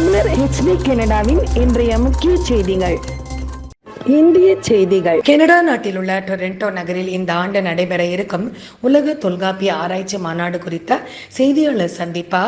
தமிழர் ஹெச்டி கனடாவின் இன்றைய முக்கிய செய்திகள். இந்திய செய்திகள். கனடா நாட்டில் உள்ள டொரண்டோ நகரில் இந்த ஆண்டு நடைபெற இருக்கும் உலக தொல்காப்பிய ஆராய்ச்சி மாநாடு குறித்த செய்தியாளர் சந்திப்பா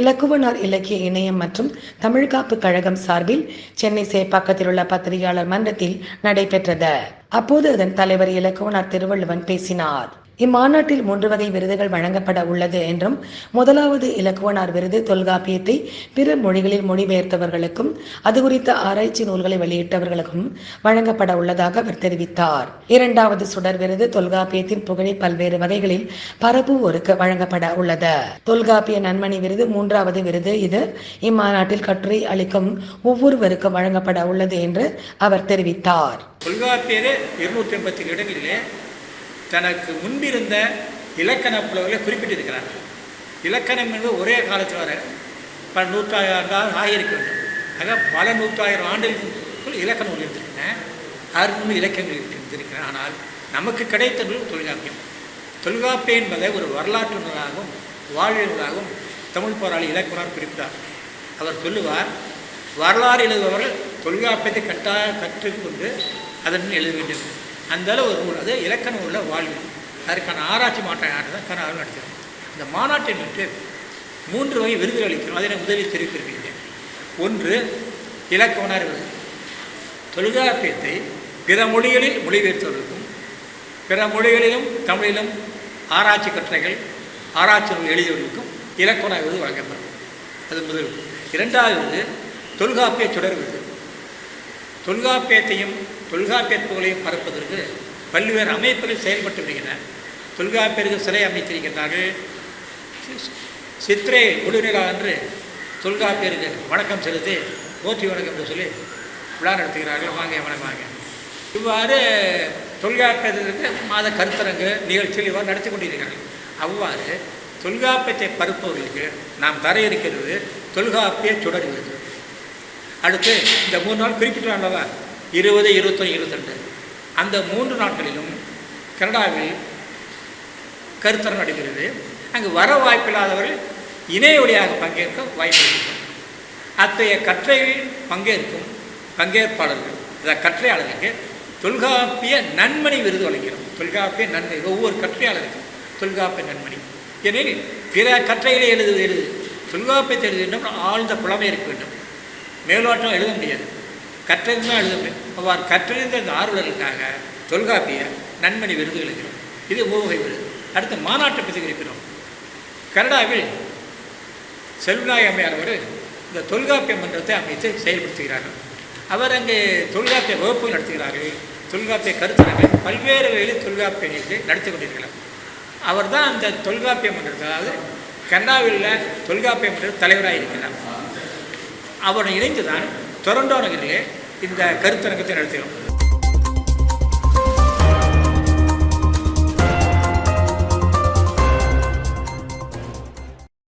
இலக்குவனார் இலக்கிய இணையம் மற்றும் தமிழ்காப்பு கழகம் சார்பில் சென்னை சேப்பாக்கத்தில் உள்ள பத்திரிகையாளர் மன்றத்தில் நடைபெற்றது. அப்போது அதன் தலைவர் இலக்குவனார் திருவள்ளுவன் பேசினார். இம்மாநாட்டில் மூன்று வகை விருதுகள் வழங்கப்பட உள்ளது என்றும் முதலாவது இலக்குவனார் விருது தொல்காப்பியத்தை பிற மொழிகளில் மொழிபெயர்த்தவர்களுக்கும் அது குறித்த ஆராய்ச்சி நூல்களை வெளியிட்டவர்களுக்கும் வழங்கப்பட உள்ளதாக அவர் தெரிவித்தார். இரண்டாவது சுடர் விருது தொல்காப்பியத்தின் புகழை பல்வேறு வகைகளில் பரப்புவோருக்கு வழங்கப்பட உள்ளது. தொல்காப்பிய நன்மணி விருது மூன்றாவது விருது இது. இம்மாநாட்டில் கட்டுரை அளிக்கும் ஒவ்வொருவருக்கும் வழங்கப்பட உள்ளது என்று அவர் தெரிவித்தார். தொல்காப்பியரே இருநூற்றி எண்பத்தி இடங்களிலே தனக்கு முன்பிருந்த இலக்கண புலவர்களை குறிப்பிட்டிருக்கிறார் இலக்கணம் என்பது ஒரே காலத்தில் வர பல நூற்றாயிரம் ஆகியிருக்க வேண்டும். ஆக பல நூற்றாயிரம் ஆண்டுகளுக்குள் இலக்கண நூல் இருந்திருக்கின்றன அறுநூறு இலக்கியங்கள் இருந்திருக்கின்றன. ஆனால் நமக்கு கிடைத்த நூல் தொல்காப்பியம். தொல்காப்பியம் என்பதை ஒரு வரலாற்று நூலாகவும் வாழ்வியல் நூலாகவும் தமிழ் போராளி இலக்குனர் குறிப்பிட்டார். அவர் சொல்லுவார் வரலாறு எழுதுபவர்கள் தொல்காப்பியத்தை கட்டாய கற்றுக்கொண்டு அதன் எழுத வேண்டும். அந்த அளவு ஒரு நூல். அது இலக்கண உள்ள வாழ்வு. அதற்கான ஆராய்ச்சி மாட்டாக தான் கன நடத்துகிறோம் இந்த மாநாட்டை முன்னிட்டு மூன்று வகை விருதுகள் அளிக்கிறோம். அதை நான் உதவி தெரிவித்திருக்கிறேன் ஒன்று இலக்கவனார் விருது தொல்காப்பியத்தை பிற மொழிகளில் மொழிபெயர்த்தவர்களுக்கும் பிற மொழிகளிலும் தமிழிலும் ஆராய்ச்சி கட்டுரைகள் ஆராய்ச்சி நூல் எழுதியவர்களுக்கும் இலக்கண விருது வழங்கப்படும். அது முதல். இரண்டாவது தொல்காப்பிய சுடர் விருது தொல்காப்பியத்தையும் தொல்காப்பிய புகழையும் பரப்பதற்கு பல்வேறு அமைப்புகள் செயல்பட்டு வருகின்றன. தொல்காப்பியர்கள் சிலை அமைத்திருக்கின்றார்கள். சித்திரை முழுநிலா என்று தொல்காப்பியருக்கு வணக்கம் செலுத்தி போற்றி வணக்கம் என்று சொல்லி விழா நடத்துகிறார்கள். வாங்க வணக்கம் வாங்க. இவ்வாறு தொல்காப்பியத்திற்கு மாத கருத்தரங்கு நிகழ்ச்சிகள் இவ்வாறு நடத்தி கொண்டிருக்கிறார்கள். அவ்வாறு தொல்காப்பியத்தை பரப்புவர்களுக்கு நாம் தர இருக்கிறது தொல்காப்பிய சுடர் விருது அடுத்து இந்த மூணு நாள் குறிப்பிட்டோம் அல்லவா? இருபது இருபத்தொன்று இருபத்தெண்டு அந்த மூன்று நாட்களிலும் கனடாவில் கருத்தரம் நடைபெறுகிறது அங்கு வர வாய்ப்பில்லாதவர்கள் இணைய வழியாக பங்கேற்க வாய்ப்பு இருக்கும் அத்தகைய கற்றையில் பங்கேற்கும் பங்கேற்பாளர்கள் அந்த கற்றையாளர்களுக்கு தொல்காப்பிய நன்மணி விருது வழங்கிறோம் தொல்காப்பிய நன்மை ஒவ்வொரு கற்றையாளருக்கும் தொல்காப்பிய நன்மணி. ஏனெனில் பிற கற்றைகளை எழுதுவது எழுது தொல்காப்பியத்தை எழுத வேண்டும் ஆழ்ந்த புலமை இருக்க வேண்டும். மேலோட்டம் எழுத முடியாது. கற்றறிந்து எழுத முடியும் அவ்வாறு கற்றறிந்த அந்த ஆர்வலர்களுக்காக தொல்காப்பிய நன்மணி விருது எழுகிறோம் இது ஊவகை விருது. அடுத்து மாநாட்டை பற்றி குறிப்பிடும் கனடாவில் செல்வநாய அம்மையார் அவர் இந்த தொல்காப்பிய மன்றத்தை அமைத்து செயல்படுத்துகிறார்கள். அவர் அங்கு தொல்காப்பிய வகுப்பு நடத்துகிறார்கள். தொல்காப்பிய கருத்தரங்கள் பல்வேறு வகையில் தொல்காப்பிய நிகழ்ச்சியை நடத்தி கொண்டிருக்கிறார். அவர் தான் அந்த தொல்காப்பிய மன்றத்தை அதாவது கனடாவில் தொல்காப்பிய மன்ற தலைவராக இருக்கிறார் அவருடன் இணைந்து தான் டொரண்டோ நகரிலே இந்த கருத்தரங்கத்தை நடத்தினோம்